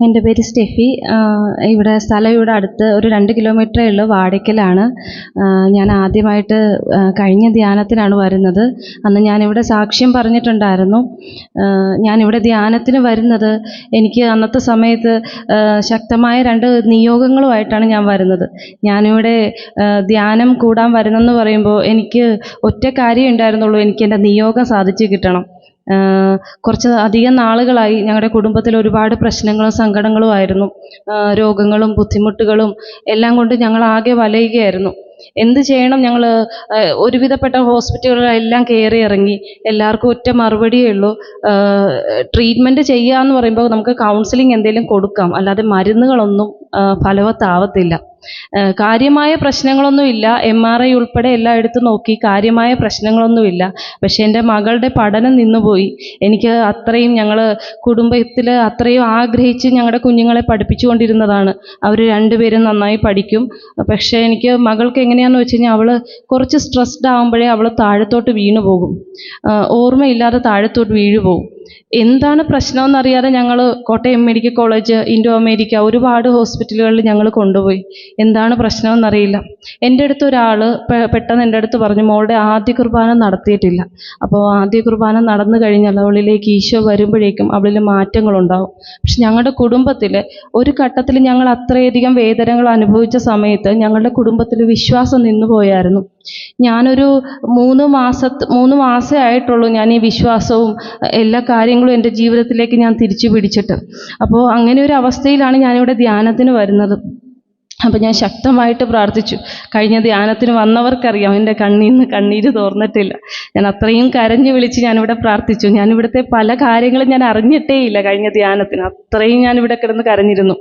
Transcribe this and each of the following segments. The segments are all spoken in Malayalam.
എന്റെ പേര് സ്റ്റെഫി. ഇവിടെ സ്ഥലം ഇവിടെ അടുത്ത് ഒരു രണ്ട് കിലോമീറ്ററേ ഉള്ളൂ വാടയ്ക്കലാണ് ഞാൻ ആദ്യമായിട്ട് കഴിഞ്ഞ ധ്യാനത്തിനാണ് വരുന്നത്. അന്ന് ഞാനിവിടെ സാക്ഷ്യം പറഞ്ഞിട്ടുണ്ടായിരുന്നു. ഞാനിവിടെ ധ്യാനത്തിന് വരുന്നത്. എനിക്ക് അന്നത്തെ സമയത്ത് ശക്തമായ രണ്ട് നിയോഗങ്ങളുമായിട്ടാണ് ഞാൻ വരുന്നത്. ഞാനിവിടെ ധ്യാനം കൂടാൻ വരുന്നെന്ന് പറയുമ്പോൾ എനിക്ക് ഒറ്റ കാര്യമേ ഉണ്ടായിരുന്നുള്ളൂ. എനിക്ക് എന്റെ നിയോഗം സാധിച്ചു കിട്ടണം. കുറച്ച് അധികം നാളുകളായി ഞങ്ങളുടെ കുടുംബത്തിൽ ഒരുപാട് പ്രശ്നങ്ങളും സങ്കടങ്ങളും ആയിരുന്നു. രോഗങ്ങളും ബുദ്ധിമുട്ടുകളും എല്ലാം കൊണ്ട് ഞങ്ങൾ ആകെ വലയുകയായിരുന്നു. എന്ത് ചെയ്യണം ഞങ്ങൾ ഒരുവിധപ്പെട്ട ഹോസ്പിറ്റലുകളെല്ലാം കയറി ഇറങ്ങി. എല്ലാവർക്കും ഒറ്റ മറുപടിയേ ഉള്ളൂ. ട്രീറ്റ്മെന്റ് ചെയ്യുക എന്ന് പറയുമ്പോൾ നമുക്ക് കൗൺസിലിംഗ് എന്തെങ്കിലും കൊടുക്കാം. അല്ലാതെ മരുന്നുകളൊന്നും ഫലവത്താവത്തില്ല. കാര്യമായ പ്രശ്നങ്ങളൊന്നുമില്ല എം ആർ ഐ ഉൾപ്പെടെ എല്ലായിടത്തും നോക്കി കാര്യമായ പ്രശ്നങ്ങളൊന്നുമില്ല പക്ഷെ എന്റെ മകളുടെ പഠനം നിന്നുപോയി. എനിക്ക് അത്രയും ഞങ്ങൾ കുടുംബത്തിൽ അത്രയും ആഗ്രഹിച്ച് ഞങ്ങളുടെ കുഞ്ഞുങ്ങളെ പഠിപ്പിച്ചുകൊണ്ടിരുന്നതാണ്. അവർ രണ്ടുപേരും നന്നായി പഠിക്കും. പക്ഷേ എനിക്ക് മകൾക്ക് എങ്ങനെയാണെന്ന് വെച്ച് കഴിഞ്ഞാൽ അവൾ കുറച്ച് സ്ട്രെസ്ഡ് ആകുമ്പോഴേ അവൾ താഴത്തോട്ട് വീണു പോകും ഓർമ്മയില്ലാതെ താഴത്തോട്ട് വീഴു പോകും എന്താണ് പ്രശ്നമെന്നറിയാതെ ഞങ്ങൾ Kottayam medical college Indo America ഒരുപാട് ഹോസ്പിറ്റലുകളിൽ ഞങ്ങൾ കൊണ്ടുപോയി. എന്താണ് പ്രശ്നമെന്നറിയില്ല. എന്റെ അടുത്ത് ഒരാൾ പെട്ടെന്ന് എന്റെ അടുത്ത് പറഞ്ഞു മോളുടെ ആദ്യ കുർബാന നടത്തിയിട്ടില്ല. അപ്പോൾ ആദ്യ കുർബാന നടന്നു കഴിഞ്ഞാൽ അവളിലേക്ക് ഈശോ വരുമ്പോഴേക്കും അവളിൽ മാറ്റങ്ങളുണ്ടാവും. പക്ഷെ ഞങ്ങളുടെ കുടുംബത്തിൽ ഒരു ഘട്ടത്തിൽ ഞങ്ങൾ അത്രയധികം വേദനകൾ അനുഭവിച്ച സമയത്ത് ഞങ്ങളുടെ കുടുംബത്തിൽ വിശ്വാസം നിന്നു പോയായിരുന്നു. ഞാനൊരു മൂന്ന് മാസ മൂന്ന് മാസേ ആയിട്ടുള്ളൂ ഞാൻ ഈ വിശ്വാസവും എല്ലാ കാര്യങ്ങളും എന്റെ ജീവിതത്തിലേക്ക് ഞാൻ തിരിച്ചു പിടിച്ചിട്ട്. അപ്പോൾ അങ്ങനെ ഒരു അവസ്ഥയിലാണ് ഞാനിവിടെ ധ്യാനത്തിന് വരുന്നത്. അപ്പോൾ ഞാൻ ശക്തമായിട്ട് പ്രാർത്ഥിച്ചു. കഴിഞ്ഞ ധ്യാനത്തിന് വന്നവർക്കറിയാം എന്റെ കണ്ണിൽ നിന്ന് കണ്ണീര് തോർന്നിട്ടില്ല. ഞാൻ അത്രയും കരഞ്ഞു വിളിച്ച് ഞാനിവിടെ പ്രാർത്ഥിച്ചു. ഞാനിവിടുത്തെ പല കാര്യങ്ങളും ഞാൻ അറിഞ്ഞിട്ടേയില്ല കഴിഞ്ഞ ധ്യാനത്തിന്. അത്രയും ഞാൻ ഇവിടെ കിടന്ന് കരഞ്ഞിരുന്നു.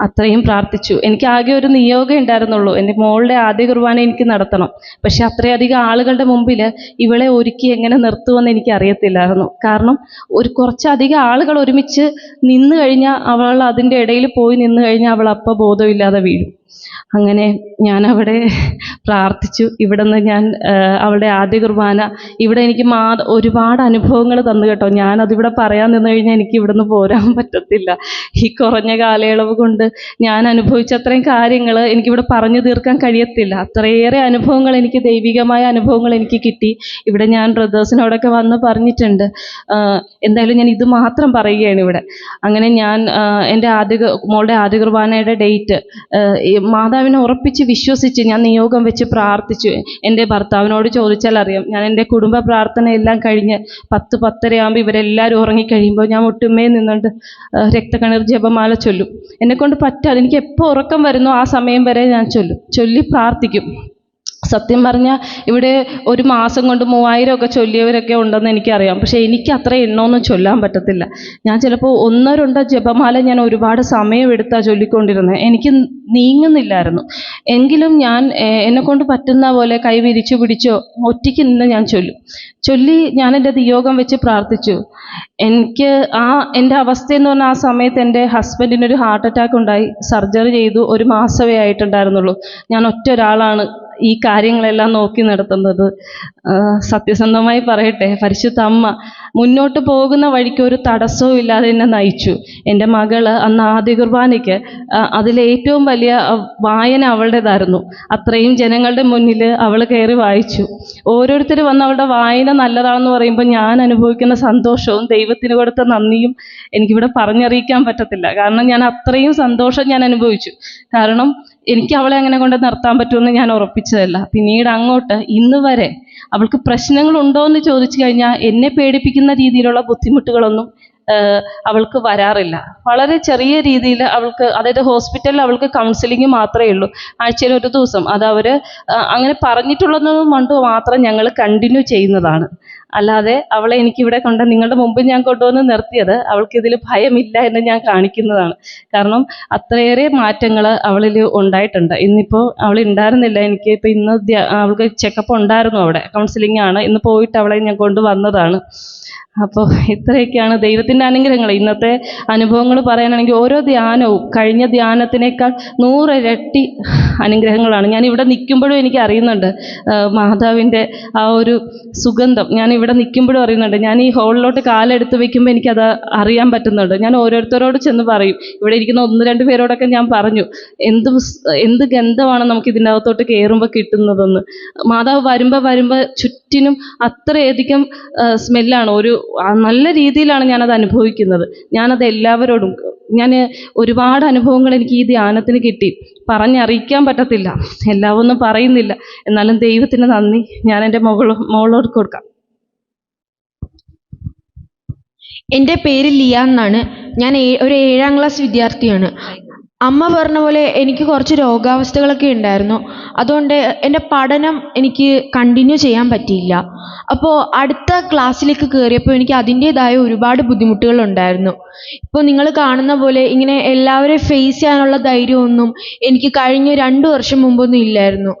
അത്രയും പ്രാർത്ഥിച്ചു. എനിക്ക് ആകെ ഒരു നിയോഗം ഉണ്ടായിരുന്നുള്ളൂ. എന്റെ മോളുടെ ആദ്യ കുർബാന എനിക്ക് നടത്തണം. പക്ഷെ അത്രയധികം ആളുകളുടെ മുമ്പിൽ ഇവളെ ഒരുക്കി എങ്ങനെ നിർത്തുമെന്ന് എനിക്ക് അറിയത്തില്ലായിരുന്നു. കാരണം ഒരു കുറച്ചധികം ആളുകൾ ഒരുമിച്ച് നിന്ന് കഴിഞ്ഞാൽ അവൾ അതിന്റെ ഇടയിൽ പോയി നിന്ന് കഴിഞ്ഞാൽ അവൾ അപ്പം ബോധമില്ലാതെ വീഴും. അങ്ങനെ ഞാൻ അവിടെ പ്രാർത്ഥിച്ചു. ഇവിടെ നിന്ന് ഞാൻ അവളുടെ ആദ്യ കുർബാന. ഇവിടെ എനിക്ക് മാ ഒരുപാട് അനുഭവങ്ങൾ തന്നു കേട്ടോ. ഞാനതിവിടെ പറയാൻ നിന്ന് കഴിഞ്ഞാൽ എനിക്ക് ഇവിടെ നിന്ന് പോരാൻ പറ്റത്തില്ല. ഈ കുറഞ്ഞ കാലയളവ് കൊണ്ട് ഞാൻ അനുഭവിച്ച അത്രയും കാര്യങ്ങൾ എനിക്കിവിടെ പറഞ്ഞു തീർക്കാൻ കഴിയത്തില്ല. അത്രയേറെ അനുഭവങ്ങൾ എനിക്ക് ദൈവികമായ അനുഭവങ്ങൾ എനിക്ക് കിട്ടി. ഇവിടെ ഞാൻ ബ്രദേഴ്സിനോടൊക്കെ വന്ന് പറഞ്ഞിട്ടുണ്ട്. എന്തായാലും ഞാൻ ഇത് മാത്രം പറയുകയാണ് ഇവിടെ. അങ്ങനെ ഞാൻ എന്റെ ആദ്യ മോളുടെ ആദ്യ കുർബാനയുടെ ഡേറ്റ് മാതാവിനെ ഉറപ്പിച്ച് വിശ്വസിച്ച് ഞാൻ നിയോഗം വെച്ച് പ്രാർത്ഥിച്ചു. എന്റെ ഭർത്താവിനോട് ചോദിച്ചാൽ അറിയാം ഞാൻ എന്റെ കുടുംബ പ്രാർത്ഥന എല്ലാം കഴിഞ്ഞ് പത്ത് പത്തരയാകുമ്പോൾ ഇവരെല്ലാവരും ഉറങ്ങിക്കഴിയുമ്പോൾ ഞാൻ ഒട്ടുമേ നിന്നുകൊണ്ട് രക്തകണർ ജപമാല ചൊല്ലും. എന്നെക്കൊണ്ട് പറ്റാതെ എനിക്ക് എപ്പോൾ ഉറക്കം വരുന്നോ ആ സമയം വരെ ഞാൻ ചൊല്ലും. ചൊല്ലി പ്രാർത്ഥിക്കും. സത്യം പറഞ്ഞാൽ ഇവിടെ ഒരു മാസം കൊണ്ട് മൂവായിരം ഒക്കെ ചൊല്ലിയവരൊക്കെ ഉണ്ടെന്ന് എനിക്കറിയാം. പക്ഷേ എനിക്ക് അത്ര എണ്ണമൊന്നും ചൊല്ലാൻ പറ്റത്തില്ല. ഞാൻ ചിലപ്പോൾ ഒന്നോ രണ്ടോ ജപമാല ഞാൻ ഒരുപാട് സമയമെടുത്താണ് ചൊല്ലിക്കൊണ്ടിരുന്നത് എനിക്ക് നീങ്ങുന്നില്ലായിരുന്നു. എങ്കിലും ഞാൻ എന്നെക്കൊണ്ട് പറ്റുന്ന പോലെ കൈ വിരിച്ചു പിടിച്ചോ ഒറ്റയ്ക്ക് നിന്ന് ഞാൻ ചൊല്ലും. ചൊല്ലി ഞാൻ എന്റെ ദിയോഗം വെച്ച് പ്രാർത്ഥിച്ചു. എനിക്ക് ആ എന്റെ അവസ്ഥ എന്ന് പറഞ്ഞാൽ ആ സമയത്ത് എന്റെ ഹസ്ബൻഡിനൊരു ഹാർട്ട് അറ്റാക്ക് ഉണ്ടായി. സർജറി ചെയ്തു. ഒരു മാസമേ ആയിട്ടുണ്ടായിരുന്നുള്ളൂ. ഞാൻ ഒറ്റ ഒരാളാണ്. ഈ കാര്യങ്ങളെല്ലാം നോക്കി നടത്തുന്നത്. സത്യസന്ധമായി പറയട്ടെ പരിശുദ്ധ അമ്മ മുന്നോട്ട് പോകുന്ന വഴിക്ക് ഒരു തടസ്സവും ഇല്ലാതെ എന്നെ നയിച്ചു. എന്റെ മകൾ അന്ന് ആദ്യ കുർബാനയ്ക്ക് അതിലേറ്റവും വലിയ വായന അവളുടേതായിരുന്നു. അത്രയും ജനങ്ങളുടെ മുന്നിൽ അവൾ കയറി വായിച്ചു. ഓരോരുത്തർ വന്ന് അവളുടെ വായന നല്ലതാണെന്ന് പറയുമ്പോൾ ഞാൻ അനുഭവിക്കുന്ന സന്തോഷവും ദൈവത്തിന് കൊടുത്ത നന്ദിയും എനിക്കിവിടെ പറഞ്ഞറിയിക്കാൻ പറ്റത്തില്ല. കാരണം ഞാൻ അത്രയും സന്തോഷം ഞാൻ അനുഭവിച്ചു. കാരണം എനിക്ക് അവളെ അങ്ങനെ കൊണ്ട് നിർത്താൻ പറ്റുമെന്ന് ഞാൻ ഉറപ്പിച്ചതല്ല. പിന്നീട് അങ്ങോട്ട് ഇന്ന് വരെ അവൾക്ക് പ്രശ്നങ്ങളുണ്ടോ എന്ന് ചോദിച്ചു കഴിഞ്ഞാൽ എന്നെ പേടിപ്പിക്കുന്ന രീതിയിലുള്ള ബുദ്ധിമുട്ടുകളൊന്നും അവൾക്ക് വരാറില്ല. വളരെ ചെറിയ രീതിയിൽ അവൾക്ക് അതായത് ഹോസ്പിറ്റലിൽ അവൾക്ക് കൗൺസിലിംഗ് മാത്രമേ ഉള്ളൂ. ആഴ്ചയിൽ ഒരു ദിവസം. അത് അവർ അങ്ങനെ പറഞ്ഞിട്ടുള്ളതെന്ന് കൊണ്ട് മാത്രം ഞങ്ങൾ കണ്ടിന്യൂ ചെയ്യുന്നതാണ്. അല്ലാതെ അവളെ എനിക്ക് ഇവിടെ കൊണ്ട് നിങ്ങളുടെ മുമ്പിൽ ഞാൻ കൊണ്ടുവന്ന് നിർത്തിയത് അവൾക്കിതിൽ ഭയമില്ല എന്ന് ഞാൻ കാണിക്കുന്നതാണ്. കാരണം അത്രയേറെ മാറ്റങ്ങൾ അവളിൽ ഉണ്ടായിട്ടുണ്ട്. ഇന്നിപ്പോൾ അവൾ ഉണ്ടായിരുന്നില്ല. എനിക്ക് ഇപ്പോൾ ഇന്ന് അവൾക്ക് ചെക്കപ്പ് ഉണ്ടായിരുന്നു അവിടെ. കൗൺസിലിംഗ് ആണ്. ഇന്ന് പോയിട്ട് അവളെ ഞാൻ കൊണ്ടുവന്നതാണ് അപ്പോൾ ഇത്രയൊക്കെയാണ് ദൈവത്തിന്റെ അനുഗ്രഹങ്ങൾ. ഇന്നത്തെ അനുഭവങ്ങൾ പറയാനാണെങ്കിൽ ഓരോ ധ്യാനവും കഴിഞ്ഞ ധ്യാനത്തിനേക്കാൾ നൂറിരട്ടി അനുഗ്രഹങ്ങളാണ്. ഞാൻ ഇവിടെ നിൽക്കുമ്പോഴും എനിക്ക് അറിയുന്നുണ്ട് മാതാവിന്റെ ആ ഒരു സുഗന്ധം. ഞാൻ ഇവിടെ നിൽക്കുമ്പോഴും അറിയുന്നുണ്ട്. ഞാൻ ഈ ഹോളിലോട്ട് കാലെടുത്ത് വെക്കുമ്പോൾ എനിക്കത് അറിയാൻ പറ്റുന്നുണ്ട്. ഞാൻ ഓരോരുത്തരോട് ചെന്ന് പറയും. ഇവിടെ ഇരിക്കുന്ന ഒന്ന് രണ്ട് പേരോടൊക്കെ ഞാൻ പറഞ്ഞു. എന്ത് എന്ത് ഗന്ധമാണ് നമുക്ക് ഇതിന്റെ അകത്തോട്ട് കയറുമ്പോൾ കിട്ടുന്നതെന്ന്. മാതാവ് വരുമ്പോൾ വരുമ്പോൾ ചുറ്റിനും അത്രയധികം സ്മെല്ലാണ്. ഒരു നല്ല രീതിയിലാണ് ഞാനത് അനുഭവിക്കുന്നത്. ഞാനത് എല്ലാവരോടും ഞാൻ ഒരുപാട് അനുഭവങ്ങൾ എനിക്ക് ഈ ധ്യാനത്തിന് കിട്ടി. പറഞ്ഞറിയിക്കാൻ പറ്റത്തില്ല. എല്ലാം ഒന്നും പറയുന്നില്ല. എന്നാലും ദൈവത്തിന് നന്ദി. ഞാൻ എന്റെ മകളോ മോളോട് കൊടുക്കാം. എന്റെ പേര് ലിയ എന്നാണ്. ഞാൻ ഒരു ഏഴാം ക്ലാസ് വിദ്യാർത്ഥിയാണ്. അമ്മ പറഞ്ഞ പോലെ എനിക്ക് കുറച്ച് രോഗാവസ്ഥകളൊക്കെ ഉണ്ടായിരുന്നു. അതുകൊണ്ട് എന്റെ പഠനം എനിക്ക് കണ്ടിന്യൂ ചെയ്യാൻ പറ്റിയില്ല. അപ്പോൾ അടുത്ത ക്ലാസ്സിലേക്ക് കയറിയപ്പോൾ എനിക്ക് അതിന്റേതായ ഒരുപാട് ബുദ്ധിമുട്ടുകൾ ഉണ്ടായിരുന്നു ഇപ്പോൾ നിങ്ങൾ കാണുന്ന പോലെ ഇങ്ങനെ എല്ലാവരെയും ഫേസ് ചെയ്യാനുള്ള ധൈര്യമൊന്നും എനിക്ക് കഴിഞ്ഞ രണ്ട് വർഷം മുമ്പൊന്നും ഇല്ലായിരുന്നു.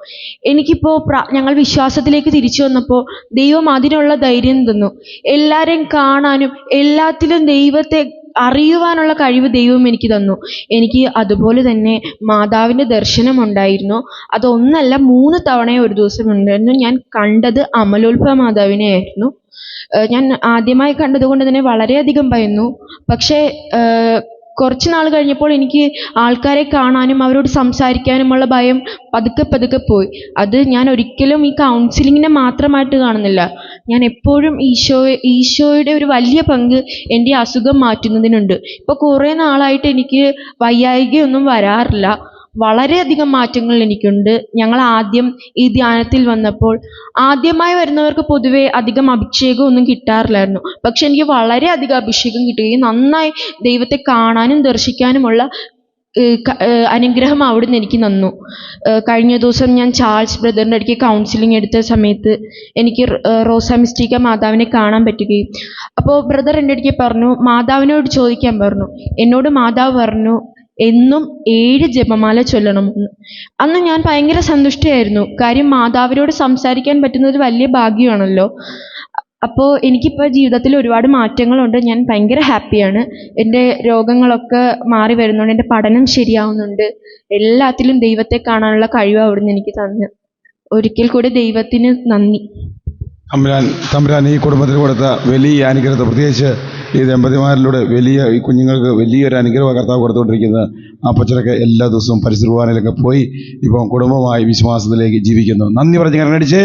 എനിക്കിപ്പോൾ ഞങ്ങൾ വിശ്വാസത്തിലേക്ക് തിരിച്ചു വന്നപ്പോൾ ദൈവം അതിനുള്ള ധൈര്യം തന്നു. എല്ലാവരെയും കാണാനും എല്ലാത്തിലും ദൈവത്തെ അറിയുവാനുള്ള കഴിവ് ദൈവം എനിക്ക് തന്നു. എനിക്ക് അതുപോലെ തന്നെ മാതാവിന്റെ ദർശനം ഉണ്ടായിരുന്നു അതൊന്നല്ല മൂന്ന് തവണ ഒരു ദിവസം ഉണ്ടായിരുന്നു ഞാൻ കണ്ടത് അമലോത്ഭവ മാതാവിനെ ആയിരുന്നു ഞാൻ ആദ്യമായി കണ്ടതുകൊണ്ട് തന്നെ വളരെയധികം ഭയന്നു. പക്ഷേ കുറച്ച് നാൾ കഴിഞ്ഞപ്പോൾ എനിക്ക് ആൾക്കാരെ കാണാനും അവരോട് സംസാരിക്കാനുമുള്ള ഭയം പതുക്കെ പതുക്കെ പോയി. അത് ഞാൻ ഒരിക്കലും ഈ കൗൺസിലിങ്ങിനെ മാത്രമായിട്ട് കാണുന്നില്ല. ഞാൻ എപ്പോഴും ഈശോയെ ഈശോയുടെ ഒരു വലിയ പങ്ക് എന്റെ അസുഖം മാറ്റുന്നതിനുണ്ട്. ഇപ്പോൾ കുറേ നാളായിട്ട് എനിക്ക് വയ്യായികയൊന്നും വരാറില്ല. വളരെയധികം മാറ്റങ്ങൾ എനിക്കുണ്ട്. ഞങ്ങൾ ആദ്യം ഈ ധ്യാനത്തിൽ വന്നപ്പോൾ ആദ്യമായി വരുന്നവർക്ക് പൊതുവെ അധികം അഭിഷേകം ഒന്നും കിട്ടാറില്ലായിരുന്നു. പക്ഷെ എനിക്ക് വളരെയധികം അഭിഷേകം കിട്ടുകയും നന്നായി ദൈവത്തെ കാണാനും ദർശിക്കാനുമുള്ള അനുഗ്രഹം അവിടുന്ന് എനിക്ക് നന്നു കഴിഞ്ഞ ദിവസം ഞാൻ ചാൾസ് ബ്രദറിന്റെ അടുക്ക് കൗൺസിലിംഗ് എടുത്ത സമയത്ത് എനിക്ക് റോസ മിസ്റ്റീക്ക മാതാവിനെ കാണാൻ പറ്റുകയും അപ്പോൾ ബ്രദർ എന്റെ അടുക്ക് പറഞ്ഞു മാതാവിനോട് ചോദിക്കാൻ പറഞ്ഞു. എന്നോട് മാതാവ് പറഞ്ഞു എന്നും ഏഴ് ജപമാല ചൊല്ലണമെന്ന് അന്ന് ഞാൻ ഭയങ്കര സന്തുഷ്ടയായിരുന്നു. കാര്യം മാതാവിനോട് സംസാരിക്കാൻ പറ്റുന്നത് വലിയ ഭാഗ്യമാണല്ലോ. അപ്പോൾ എനിക്കിപ്പോൾ ജീവിതത്തിൽ ഒരുപാട് മാറ്റങ്ങളുണ്ട്. ഞാൻ ഭയങ്കര ഹാപ്പിയാണ്. എന്റെ രോഗങ്ങളൊക്കെ മാറി വരുന്നുണ്ട്. എന്റെ പഠനം ശരിയാവുന്നുണ്ട്. എല്ലാത്തിലും ദൈവത്തെ കാണാനുള്ള കഴിവ് അവിടുന്ന് എനിക്ക് തന്നു. ഒരിക്കൽ കൂടി ദൈവത്തിന് നന്ദി. തമ്പുരാൻ തമ്പുരാൻ ഈ കുടുംബത്തിന് കൊടുത്ത വലിയ അനുഗ്രഹത്തെ പ്രത്യേകിച്ച് ഈ ദമ്പതിമാരിലൂടെ വലിയ ഈ കുഞ്ഞുങ്ങൾക്ക് വലിയൊരു അനുഗ്രഹം കർത്താവ് കൊടുത്തുകൊണ്ടിരിക്കുന്നത്. ആ പച്ചരൊക്കെ എല്ലാ ദിവസവും പരിസരവാനിലൊക്കെ പോയി ഇപ്പം കുടുംബമായി വിശ്വാസത്തിലേക്ക് ജീവിക്കുന്നു. നന്ദി പറഞ്ഞ് കരടിച്ച്